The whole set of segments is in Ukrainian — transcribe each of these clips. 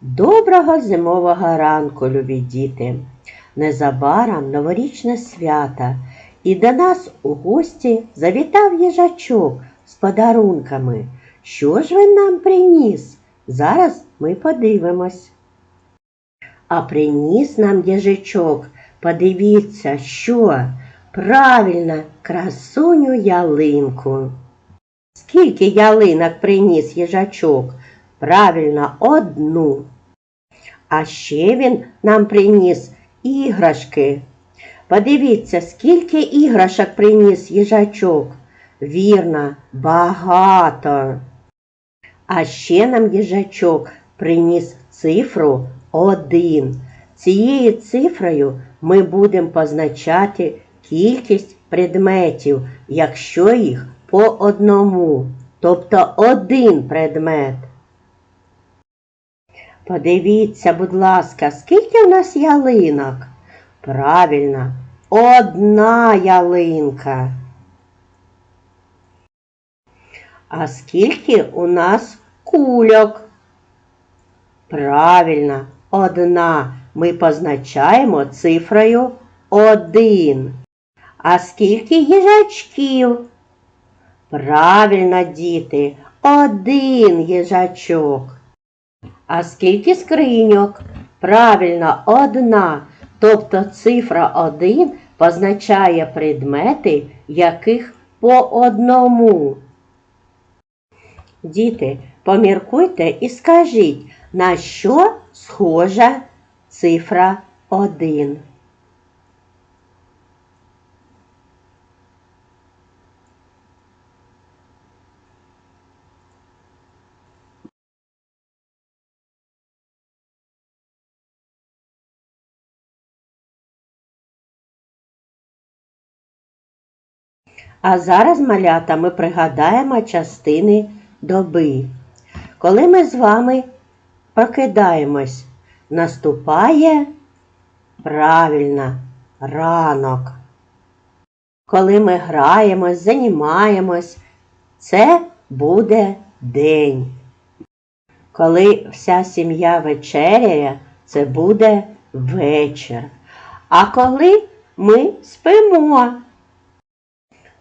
Доброго зимового ранку, любі діти! Незабаром новорічне свято, і до нас у гості завітав їжачок з подарунками. Що ж він нам приніс? Зараз ми подивимось. А приніс нам їжачок, подивіться, що? Правильно, красуню ялинку. Скільки ялинок приніс їжачок? Правильно, одну. А ще він нам приніс іграшки. Подивіться, скільки іграшок приніс їжачок. Вірно, багато. А ще нам їжачок приніс цифру один. Цією цифрою ми будемо позначати кількість предметів, якщо їх по одному, тобто один предмет. Подивіться, будь ласка, скільки у нас ялинок? Правильно, одна ялинка. А скільки у нас кульок? Правильно, одна. Ми позначаємо цифрою один. А скільки їжачків? Правильно, діти, один їжачок. А скільки скриньок? Правильно, одна. Тобто цифра 1 позначає предмети, яких по одному. Діти, поміркуйте і скажіть, на що схожа цифра 1? А зараз, малята, ми пригадаємо частини доби. Коли ми з вами прокидаємось, наступає правильно ранок. Коли ми граємось, займаємось, це буде день. Коли вся сім'я вечеряє, це буде вечір. А коли ми спимо,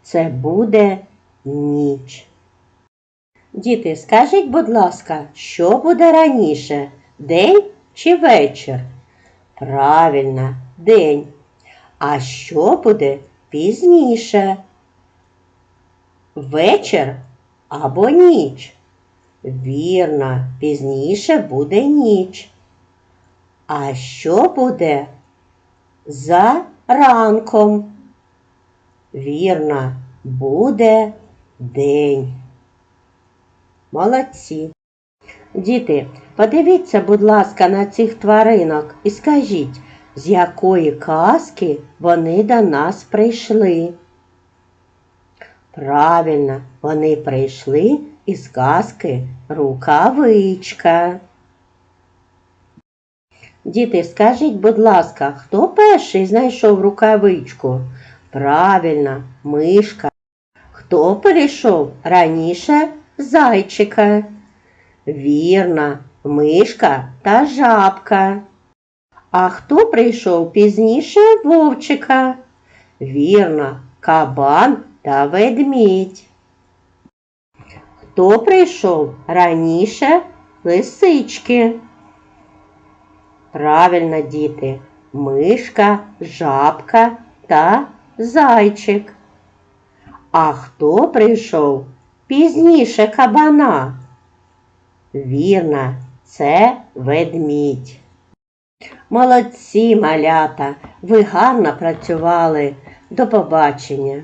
це буде ніч. Діти, скажіть, будь ласка, що буде раніше? День чи вечір? Правильно, день. А що буде пізніше? Вечір або ніч? Вірно, пізніше буде ніч. А що буде за ранком? Вірно, буде день. Молодці. Діти, подивіться, будь ласка, на цих тваринок і скажіть, з якої казки вони до нас прийшли. Правильно, вони прийшли із казки рукавичка. Діти, скажіть, будь ласка, хто перший знайшов рукавичку? Правильно, мишка. Хто перейшов раніше зайчика? Вірно, мишка та жабка. А хто прийшов пізніше вовчика? Вірно, кабан та ведмідь. Хто прийшов раніше лисички? Правильно, діти, мишка, жабка та зайчик. А хто прийшов пізніше кабана? Вірно, це ведмідь. Молодці малята, ви гарно працювали. До побачення.